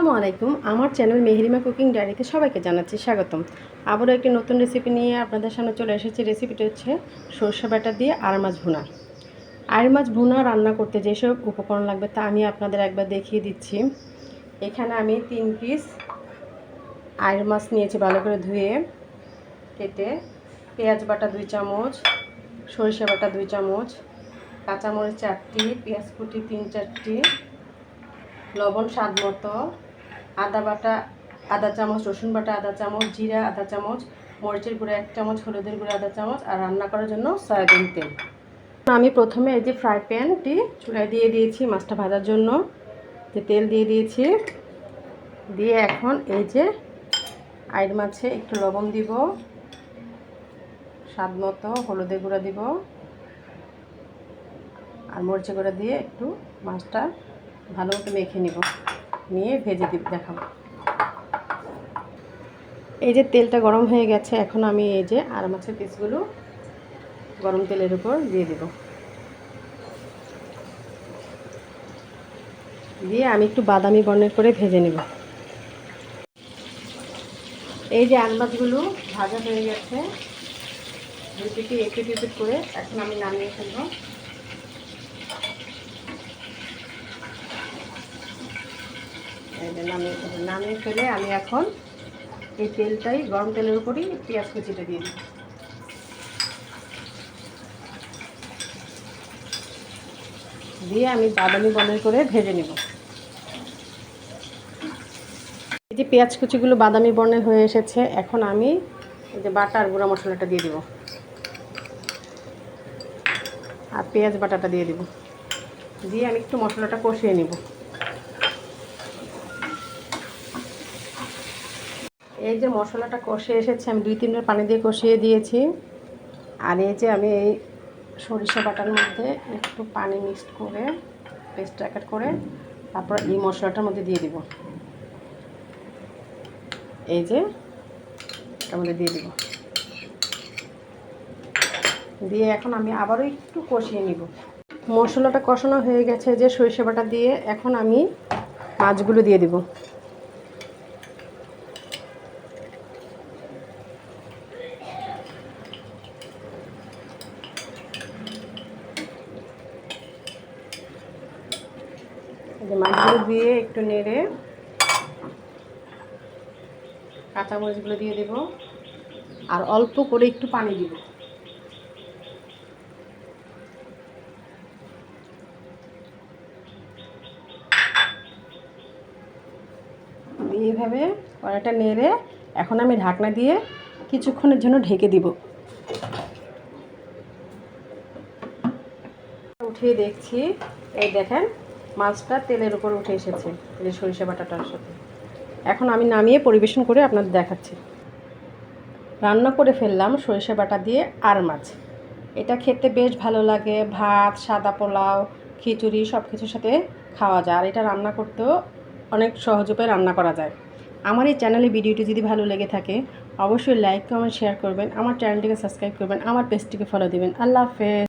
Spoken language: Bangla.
আসসালামু আলাইকুম। আমার চ্যানেল মেহরিমা কুকিং ডায়েরিতে সবাইকে জানাচ্ছি স্বাগতম। আবারও একটি নতুন রেসিপি নিয়ে আপনাদের সামনে চলে এসেছি। রেসিপিটি হচ্ছে সর্ষে বাটা দিয়ে আর মাছ ভুনা। আর মাছ ভুনা রান্না করতে যেসব উপকরণ লাগবে তা আমি আপনাদের একবার দেখিয়ে দিচ্ছি। এখানে আমি তিন পিস আয়ের মাছ নিয়েছি ভালো করে ধুয়ে, কেটে, পেঁয়াজ বাটা দুই চামচ, সরিষা বাটা দুই চামচ, কাঁচামরিচ চারটি, পেঁয়াজ কুটি তিন চারটি, লবণ স্বাদ মতো আদা বাটা, আদা চামচ, রসুন বাটা, আদা চামচ, জিরা, আদা চামচ, মরিচের গুঁড়ো এক চামচ, হলুদের গুঁড়ো আদা চামচ আর রান্না করার জন্য সয়াবিন তেল। আমি প্রথমে এই যে ফ্রাই প্যানটি চুলায় দিয়ে দিয়েছি মাছটা ভাজার জন্য। যে তেল দিয়ে দিয়েছি, দিয়ে এখন এই যে আইড মাছে একটু লবণ দিব, স্বাদ মতো হলুদের গুঁড়া দিব আর মরিচের গুঁড়া দিয়ে একটু মাছটা ভালো মতো মেখে নিব। নিয়ে ভেজে দিব, দেখাবো। এই যে তেলটা গরম হয়ে গেছে, এখন আমি এই যে আর মাছের পিসগুলো গরম তেলের উপর দিয়ে দেব। দিয়ে আমি একটু বাদামি বর্ণের করে ভেজে নেব। এই যে আর মাছগুলো ভাজা হয়ে গেছে দুটিকে একটু টিপিট করে এখন আমি নামিয়ে ফেলব এই যে নামিয়ে ফেলে নামিয়ে ফেলে আমি এখন এই তেলটাই গরম তেলের উপরই পেঁয়াজ কুচিটা দিয়ে দিই। দিয়ে আমি বাদামি বনের করে ভেজে নেব। এই যে পেঁয়াজ কুচিগুলো বাদামি বর্ণের হয়ে এসেছে, এখন আমি এই যে বাটার, গুঁড়া মশলাটা দিয়ে দিব। আর পেঁয়াজ বাটাটা দিয়ে দিব। দিয়ে আমি একটু মশলাটা কষিয়ে নিব। এই যে মশলাটা কষে এসেছে, আমি দুই তিনবার পানি দিয়ে কষিয়ে দিয়েছি। আর এই যে আমি এই সরিষা বাটার মধ্যে একটু পানি মিক্সড করে পেস্ট প্যাকেট করে, তারপর এই মশলাটার মধ্যে দিয়ে দিব। এই যে, এটার মধ্যে দিয়ে দিব। দিয়ে এখন আমি আবারও একটু কষিয়ে নিব। মশলাটা কষানো হয়ে গেছে যে সরিষা বাটা দিয়ে, এখন আমি মাছগুলো দিয়ে দিব। যে মাছগুলো দিয়ে একটু নেড়ে কাঁচামরিচগুলো দিয়ে দেব। আর অল্প করে একটু পানি দিব। দিয়ে এইভাবে কড়াইটা নেড়ে এখন আমি ঢাকনা দিয়ে কিছুক্ষণের জন্য ঢেকে দিব। উঠিয়ে দেখছি। এই দেখেন মাছটা তেলের উপর উঠে এসেছে, এই সরিষা বাটাটার সাথে। এখন আমি নামিয়ে পরিবেশন করে আপনাদের দেখাচ্ছি। রান্না করে ফেললাম সরিষা বাটা দিয়ে আর মাছ। এটা খেতে বেশ ভালো লাগে, ভাত, সাদা পোলাও, খিচুড়ি সব কিছুর সাথে খাওয়া যায়। আর এটা রান্না করতেও অনেক সহজ উপায়ে রান্না করা যায়। আমার এই চ্যানেলে ভিডিওটি যদি ভালো লেগে থাকে, অবশ্যই লাইক, কমেন্ট, শেয়ার করবেন। আমার চ্যানেলটিকে সাবস্ক্রাইব করবেন। আমার পেজটিকে ফলো দেবেন। আল্লাহ হাফেজ।